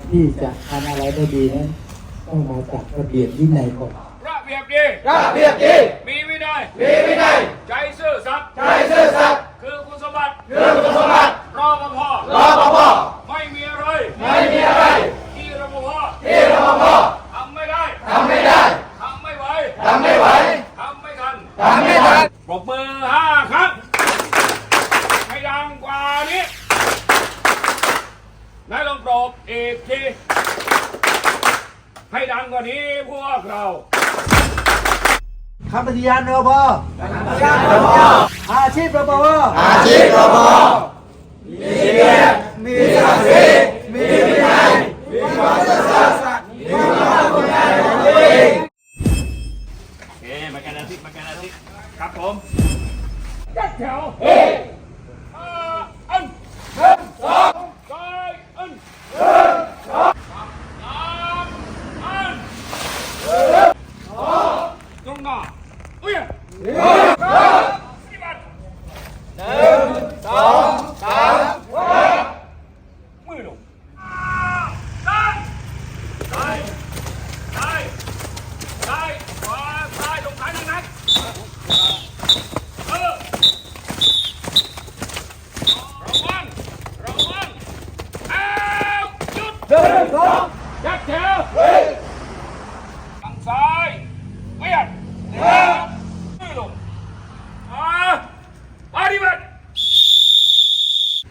อ่าการที่จะทำอะไรได้ดีนั้นต้องมาจากระเบียบวินัยก่อนระเบียบดีระเบียบดีมีวินัยมีวินัยใจซื่อสัตย์ใจซื่อสัตย์ คือคุณสมบัติ คือคุณสมบัติ รอปภ รอปภ ไม่มีอะไร ไม่มีอะไร ที่รปภ ที่รปภ ทำไม่ได้ ทำไม่ได้ ทำไม่ไหว ทำไม่ไหว ทำไม่ทัน ทำไม่ทัน ปรบมือห้าครั้งให้ดังกว่านี้นายลอง ปรบอีกที ให้ดังกว่านี้พวกเราคำปฏิญาณรปภอาชีพรปภอาชีพรปภมีเกียรติมีศักดิ์ศรีมีวินัยมีความซื่อสัตย์มีความมุ่งมั่นของตัวเอง โอเคมากันอาทิตย์มากันอาทิตย์ครับผมจัดแถวเฮ้ อ่าอันหนึ่งสองสายอันหนึ่งสองสามอันหนึ่งสอง ตรงหน้าเอุ้ยปฏิบัติ สองสาม มือลงซ้ายซ้ายซ้ายซ้ายขวาซ้ายลงซ้ายนักๆเออระวังระวังเอาหยุด หนึ่งสอง ยัดแถว เฮ้ย ทางซ้ายเวียดมือลงมาปฏิบัติ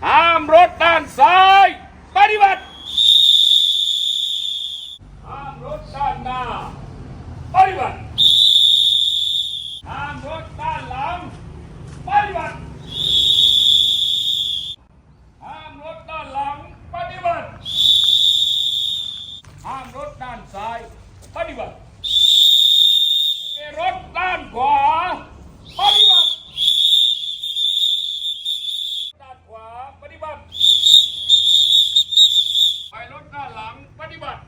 ห้ามรถด้านซ้ายปฏิบัติห้ามรถด้านหน้าปฏิบัติห้ามรถด้านหลังปฏิบัติห้ามรถด้านหลังปฏิบัติ ห้ามรถด้านซ้าย ปฏิบัติรถด้านขวา ปฏิบัติ ด้านขวา ปฏิบัติ ไปรถด้านหลัง ปฏิบัติ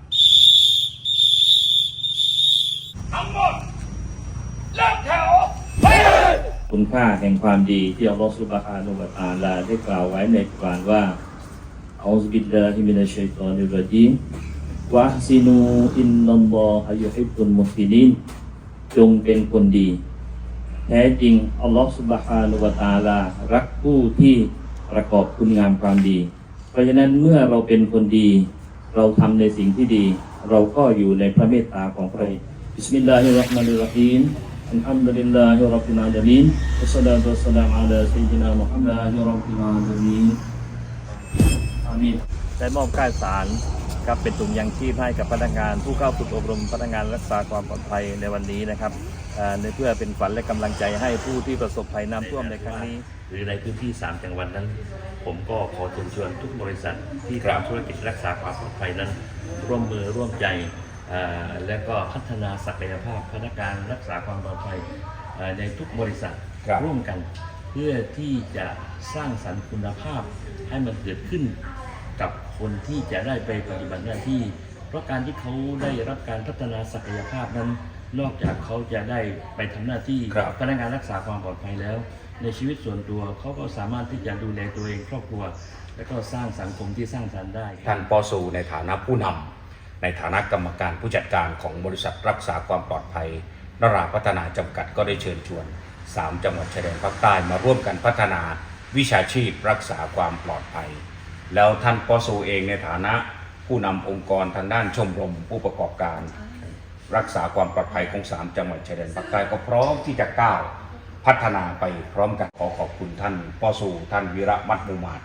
ทั้งหมดเลิกแถวไปคุณค่าแห่งความดีที่อัลลอฮฺสุบฮานุวะตาลาได้กล่าวไว้ในกุรอานว่าอัลลอฮฺบิลลาฮิมินัชชัยฏอนิรรจีม วะฮซินูอินนัลลอฮะยุฮิบบุลมุฮซินีนจงเป็นคนดี แท้จริงอัลลอฮฺสุบฮานุวะตะอาลารักผู้ที่ประกอบคุณงามความดี เพราะฉะนั้นเมื่อเราเป็นคนดี เราทำในสิ่งที่ดี เราก็อยู่ในพระเมตตาของพระองค์บิสมิลลาฮิรเราะห์มานิรเราะฮีม الحمد لله رب العالمين والصلاة والسلام على سيدنا محمد رب العالمين อามีนได้มอบก้ายสาร ครับเป็นถุงยังชีพให้กับพนักงาน ผู้เข้าฝึกอบรมพนักงานรักษาความปลอดภัยในวันนี้นะครับเอ่อในเพื่อเป็นขวัญและกำลังใจให้ผู้ที่ประสบภัยน้ำท่วมในครั้งนี้ หรือในพื้นที่ 3 จังหวัดนั้น ผมก็ขอเชิญชวนทุกบริษัทที่ทำธุรกิจรักษาความปลอดภัยนั้น ร่วมมือร่วมใจเอ่อและก็พัฒนาศักยภาพพนักงานรักษาความปลอดภัยเอ่อในทุกบริษัทร่วมกัน เพื่อที่จะสร้างสรรค์คุณภาพให้มันเกิดขึ้น กับคนที่จะได้ไปปฏิบัติหน้าที่ เพราะการที่เขาได้รับการพัฒนาศักยภาพนั้น นอกจากเขาจะได้ไปทำหน้าที่ครับพนักงานรักษาความปลอดภัยแล้ว ในชีวิตส่วนตัวเขาก็สามารถที่จะดูแลตัวเองครอบครัว และก็สร้างสังคมที่สร้างสรรค์ได้ท่านปอสูในฐานะผู้นำในฐานะกรรมการผู้จัดการของบริษัทรักษาความปลอดภัยนราพัฒนาจำกัดก็ได้เชิญชวน 3 จังหวัดชายแดนภาคใต้มาร่วมกันพัฒนาวิชาชีพรักษาความปลอดภัย แล้วท่านปอสูเองในฐานะผู้นำองค์กรทางด้านชมรมผู้ประกอบการ รักษาความปลอดภัยของ3จังหวัดชายแดนภาคใต้ก็พร้อมที่จะก้าวพัฒนาไปพร้อมกันขอขอบคุณท่านปอสูท่านวีระมัดมูมาด